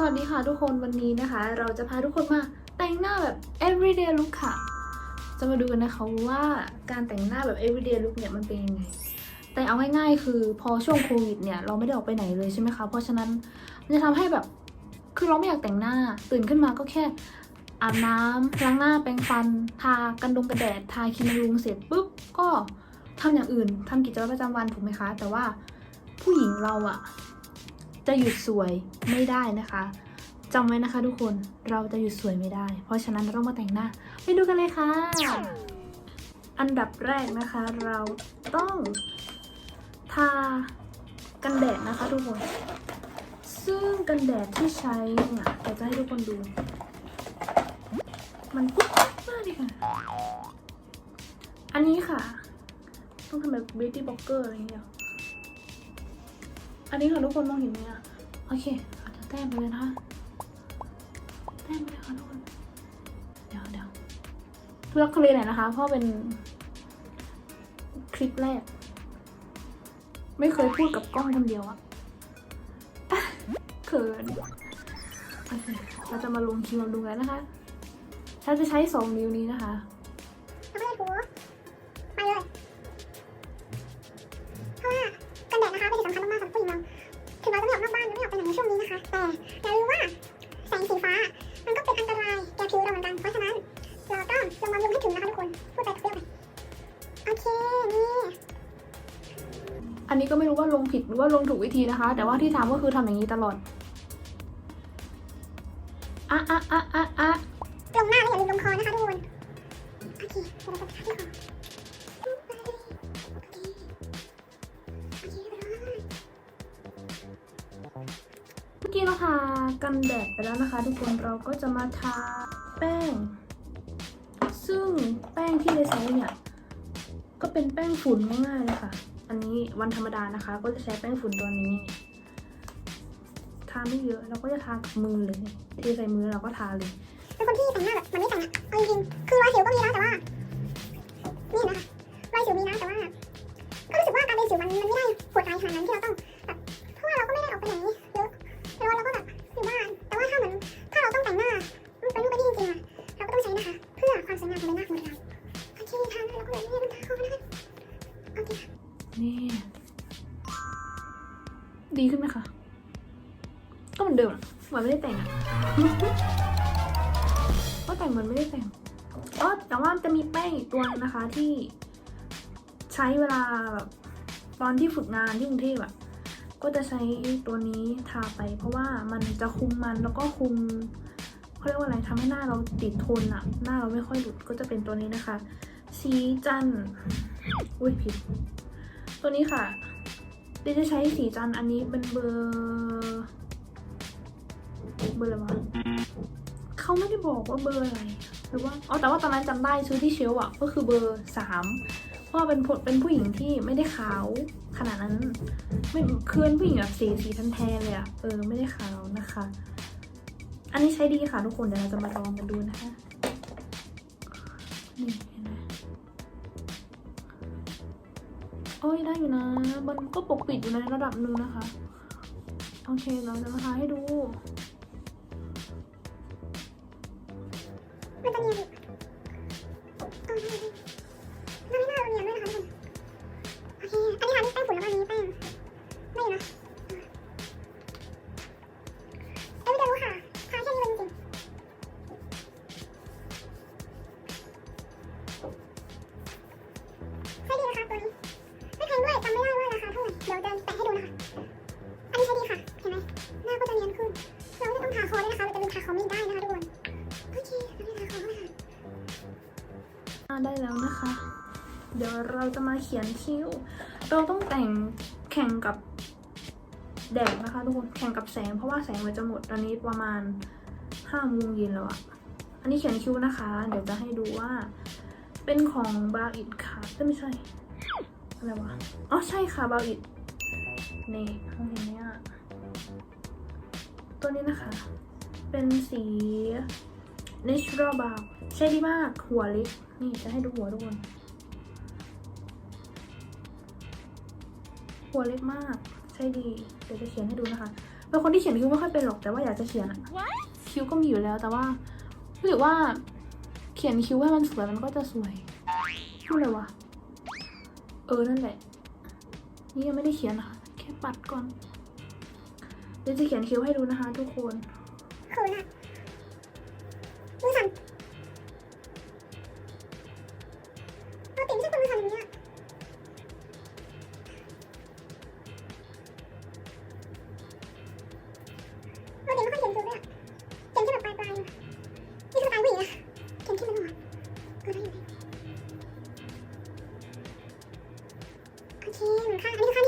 สวัสดีค่ะทุกคนวันนี้นะคะ เราจะพาทุกคนมาแต่งหน้าแบบ everyday look ค่ะ จะมาดูกันนะคะว่าการแต่งหน้าแบบ everyday look เนี่ยมันเป็นยังไง แต่เอาง่ายๆ คือพอช่วงโควิดเนี่ยเราไม่ได้ออกไปไหนเลยใช่ไหมคะ เพราะฉะนั้นมันจะทำให้แบบคือเราไม่อยากแต่งหน้าตื่นขึ้นมาก็แค่อาบน้ำล้างหน้าแปรงฟัน ทากันดงกระแดดทาครีมบำรุงเสร็จปุ๊บก็ทำอย่างอื่นทำกิจวัตรประจำวันถูกไหมคะ แต่ว่าผู้หญิงเราอะ จะหยุดสวยไม่ได้นะคะจำไว้นะคะทุกคนเราจะหยุดสวยไม่ได้ เพราะฉะนั้นเราต้องมาแต่งหน้า ไปดูกันเลยค่ะ อันดับแรกนะคะ เราต้องทากันแดดนะคะทุกคน ซึ่งกันแดดที่ใช้เนี่ยเดี๋ยวจะให้ทุกคนดู มันปุ๊บมากเลยค่ะ อันนี้ค่ะ ต้องทำแบบ beauty blogger อะไรอย่างเงี้ย อันนี้ค่ะทุกคนมองเห็นไหมอะโอเคอาจจะแต้มไปเลยนะคะแต้มไปเลยค่ะทุกคน เดี๋ยวเดี๋ยวทุลักทุเลหน่อยนะคะ เพราะเป็นคลิปแรก ไม่เคยพูดกับกล้องคนเดียวอะเขินโอเคเราจะมาลงคิวดูกันนะคะฉันจะใช้สองนิ้วนี้นะคะ ก็ไม่รู้ว่าลงผิดหรือว่าลงถูกวิธีนะคะ แต่ว่าที่ทำก็คือทำอย่างนี้ตลอดอะอะอะอะอะลงหน้าแล้วอย่าลืมลงคอนะคะทุกคนโอเคเดี๋ยวเราจะทาที่คอเมื่อกี้เราทากันแดดไปแล้วนะคะ ทุกคนเราก็จะมาทาแป้ง ซึ่งแป้งที่ได้ใช้เนี่ย ก็เป็นแป้งฝุ่นง่ายๆเลยค่ะ อันนี้วันธรรมดานะคะ ก็จะใช้แป้งฝุ่นตัวนี้ ทาไม่เยอะเราก็จะทากับมือเลยเทใส่มือเราก็ทาเลยเป็นคนที่แต่งหน้าแบบมันไม่แต่งอะเอาจริงๆคือรอยสิวก็มีนะแต่ว่านี่นะคะรอยสิวมีนะแต่ว่า ก็รู้สึกว่าการเป็นสิวมันมันไม่ได้ปวดร้ายขนาดนั้นที่เราต้องแบบเพราะว่าเราก็ไม่ได้ออกไปไหน ดีขึ้นไหมคะ ก็เหมือนเดิมอะเหมือนไม่ได้แต่งอะก็แต่งเหมือนไม่ได้แต่งอ๋อแต่ว่าจะมีแป้งอีกตัวนึงนะคะที่ใช้เวลาแบบตอนที่ฝึกงานที่กรุงเทพอะก็จะใช้ตัวนี้ทาไป เพราะว่ามันจะคุมมันแล้วก็คุมเขาเรียกว่าอะไรทำให้หน้าเราติดทนอะหน้าเราไม่ค่อยหลุดก็จะเป็นตัวนี้นะคะ สีจันทร์อุ้ยผิด ตัวนี้ค่ะ เดี๋ยวจะใช้สีจันทร์อันนี้เป็นเบอร์เบอร์อะไรวะเขาไม่ได้บอกว่าเบอร์อะไรหรือว่าอ๋อแต่ว่าตอนนั้นจำได้ซื้อที่เชลฟ์อะก็คือเบอร์สามเพราะว่าเป็นผู้เป็นผู้หญิงที่ไม่ได้ขาวขนาดนั้นไม่คือเป็นผู้หญิงแบบสีสีทันแทนเลยอะเออไม่ได้ขาวนะคะ อันนี้ใช้ดีค่ะทุกคนเดี๋ยวเราจะมาลองกันดูนะคะนี่เห็นไหมโอ้ยได้อยู่นะ มันก็ปกปิดอยู่ในระดับหนึ่งนะคะ โอเคเราจะมาทาให้ดูมันจะเนียนอยู่เออไม่น่าเราเนียนด้วยนะคะทุกคน โอเค อันนี้ทานี่แป้งฝุ่นแล้วก็อันนี้แป้ง ไม่อยู่นะเอ้ยไม่รู้ค่ะทาแค่นี้เลยจริงใช่ดีนะคะตัวนี้ ดี๋ยวเดินแตะให้ดูนะคะ อันนี้ใช้ดีค่ะ เห็นไหมหน้าก็จะเนียนขึ้น เราไม่ต้องทาคอด้วยนะคะ เราจะลืมทาคอไม่ได้นะคะทุกคน โอเคเราไม่ทาคอแล้วค่ะอ่าได้แล้วนะคะ เดี๋ยวเราจะมาเขียนคิ้ว เราต้องแต่งแข่งกับแดดนะคะทุกคน แข่งกับแสง เพราะว่าแสงมันจะหมดตอนนี้ประมาณห้าโมงเย็นแล้วอะอันนี้เขียนคิ้วนะคะ เดี๋ยวจะให้ดูว่าเป็นของบาอิดค่ะไม่ใช่อะไรวะ อ๋อใช่ค่ะบาอิด นี่เขาเห็นไหมอะตัวนี้นะคะ เป็นสี natural brown ใช้ดีมากหัวเล็ก นี่จะให้ดูหัวทุกคน หัวเล็กมาก ใช่ดี เดี๋ยวจะเขียนให้ดูนะคะเป็นคนที่เขียนคิ้วไม่ค่อยเป็นหรอกแต่ว่าอยากจะเขียนอะคิ้วก็มีอยู่แล้วแต่ว่ารู้สึกว่าเขียนคิ้วให้มันสวยมันก็จะสวยพูดเลยวะเออนั่นแหละ นี่ยังไม่ได้เขียนนะคะ ปัดก่อน เดี๋ยวจะเขียนคิ้วให้ดูนะคะทุกคนคือนะมือสั่นปกติไม่ใช่คนมือสั่นอย่างเงี้ยปกติไม่ค่อยเขียนคิ้วด้วยอะเขียนแค่แบบปลายปลายนี่คือสไตล์ผู้หญิงนะเขียนขี้มันหัวเออได้อยู่โอเคเหมือนข้างอันนี้คือข้าง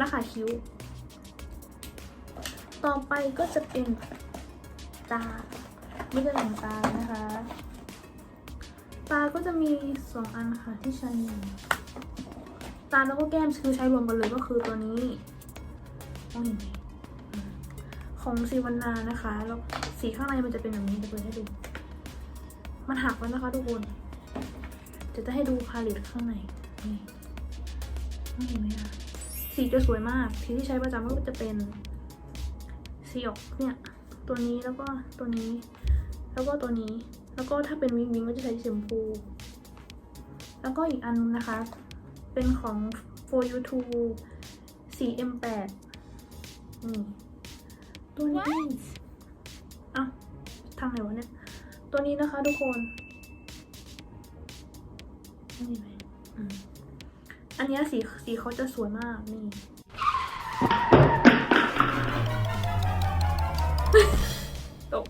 แล้วค่ะคิ้ว ต่อไปก็จะเป็นตาไม่ใช่หนังตานะคะ ตาก็จะมีสองอันค่ะที่ใช้ตาแล้วก็แก้มคือใช้รวมกันเลยก็คือตัวนี้โอ้ยอืมของสีวันนานะคะแล้วสีข้างในมันจะเป็นแบบนี้เดี๋ยวเปิดให้ดู มันหักแล้วนะคะทุกคนเดี๋ยวจะให้ดูพาเลตข้างในนี่ไม่เห็นไหมคะ สีจะสวยมาก สีที่ใช้ประจำก็จะเป็นสีออกเนี่ย ตัวนี้แล้วก็ตัวนี้ แล้วก็ตัวนี้ แล้วก็ถ้าเป็นวิงวิงก็จะใช้สีชมพู แล้วก็อีกอันนึงนะคะ เป็นของ for you to สี M8 นี่ตัวนี้เอ้าทางไหนวะเนี่ย ตัวนี้นะคะทุกคนนี่ไหมอืม อันเนี้ยสีสีเขาจะสวยมากนี่ตก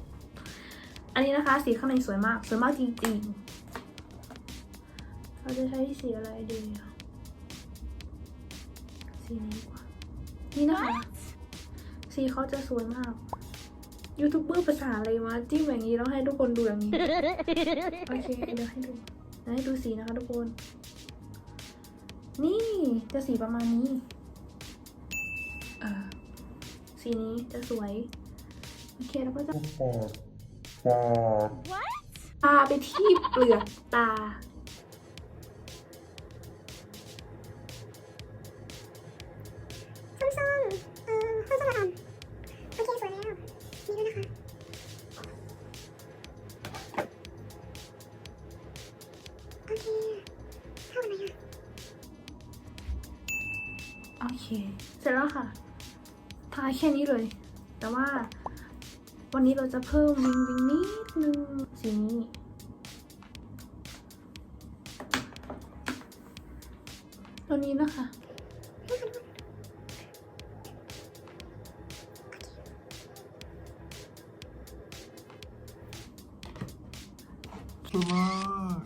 อันนี้นะคะ สีข้างในสวยมาก สวยมากจริงๆ เราจะใช้สีอะไรดีอะสีนี้ดีกว่า นี่นะคะ สีเขาจะสวยมากยูทูบเบอร์ภาษาอะไรมาจิ้มอย่างนี้แล้วให้ทุกคนดูอย่างนี้ โอเค เดี๋ยวให้ดูเดี๋ยวให้ดูสีนะคะทุกคน นี่จะสีประมาณนี้เออสีนี้จะสวย โอเคแล้วก็จะปอดปอดพาไปที่เปลือกตา แค่นี้เลย แต่ว่าวันนี้เราจะเพิ่มวิงวิงนิดนึงสีนี้ตัวนี้นะคะสวยมาก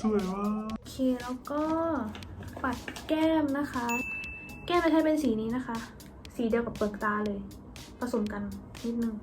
สวยมากโอเคแล้วก็ปัดแก้มนะคะ แก้มจะใช้เป็นสีนี้นะคะ สีเดียวกับเปลือกตาเลย ผสมกันนิดนึง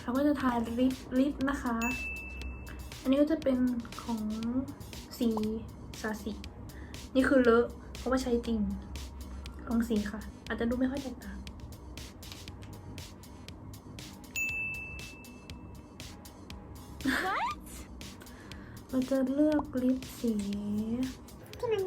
เราก็จะทาลิปลิปนะคะ อันนี้ก็จะเป็นของสีซาสิ นี่คือเลอะเพราะว่าใช้จริงของสีค่ะ อาจจะดูไม่ค่อยแตกต่างเราจะเลือกลิปสีที่มัน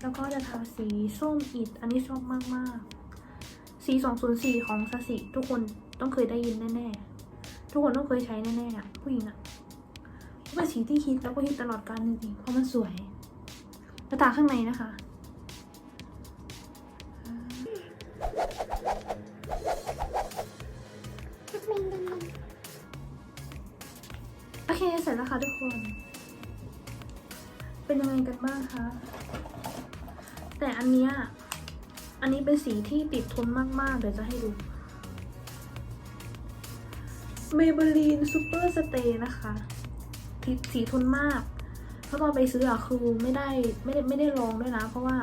แล้วก็จะทาสีส้มอิด อันนี้ชอบมากมากสี204 ของซาสิ ทุกคนต้องเคยได้ยินแน่ๆ ทุกคนต้องเคยใช้แน่ๆอะผู้หญิงอะเป็นสีที่ฮิตแล้วก็ฮิตตลอดกาลจริงๆเพราะมันสวยแล้วตาข้างในนะคะโอเคเสร็จแล้วค่ะทุกคน เป็นยังไงกันบ้างคะ แต่อันเนี้ยอันนี้เป็นสีที่ติดทนมาก ๆ เดี๋ยวจะให้ดู Maybelline Super Stay นะคะติดสีทนมาก เพราะตอนไปซื้ออะคือไม่ได้ไม่ได้ไม่ได้ลองด้วยนะ เพราะว่า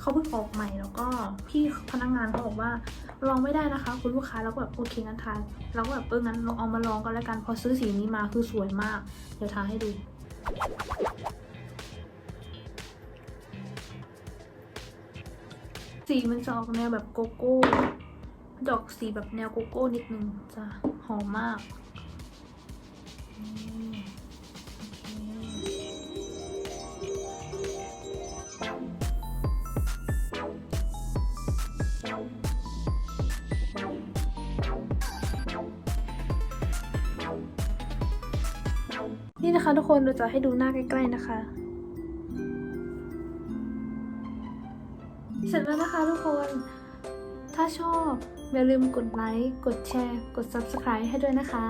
เขาเพิ่งออกใหม่แล้วก็พี่พนักงานเขาบอกว่าลองไม่ได้นะคะ คุณลูกค้าแล้วก็แบบโอเคงั้นทานเราก็แบบเอองั้นลองเอามาลองกันแล้วกันพอซื้อสีนี้มาคือสวยมาก เดี๋ยวทาให้ดู สีมันจะออกแนวแบบโกโก้ดอกสีแบบแนวโกโก้นิดนึงจะหอมมากนี่โอเคนี่นะคะทุกคนเราจะให้ดูหน้าใกล้ ๆ นะคะ เสร็จแล้วนะคะทุกคน ถ้าชอบอย่าลืมกดไลค์ กดแชร์ กด Subscribe ให้ด้วยนะคะ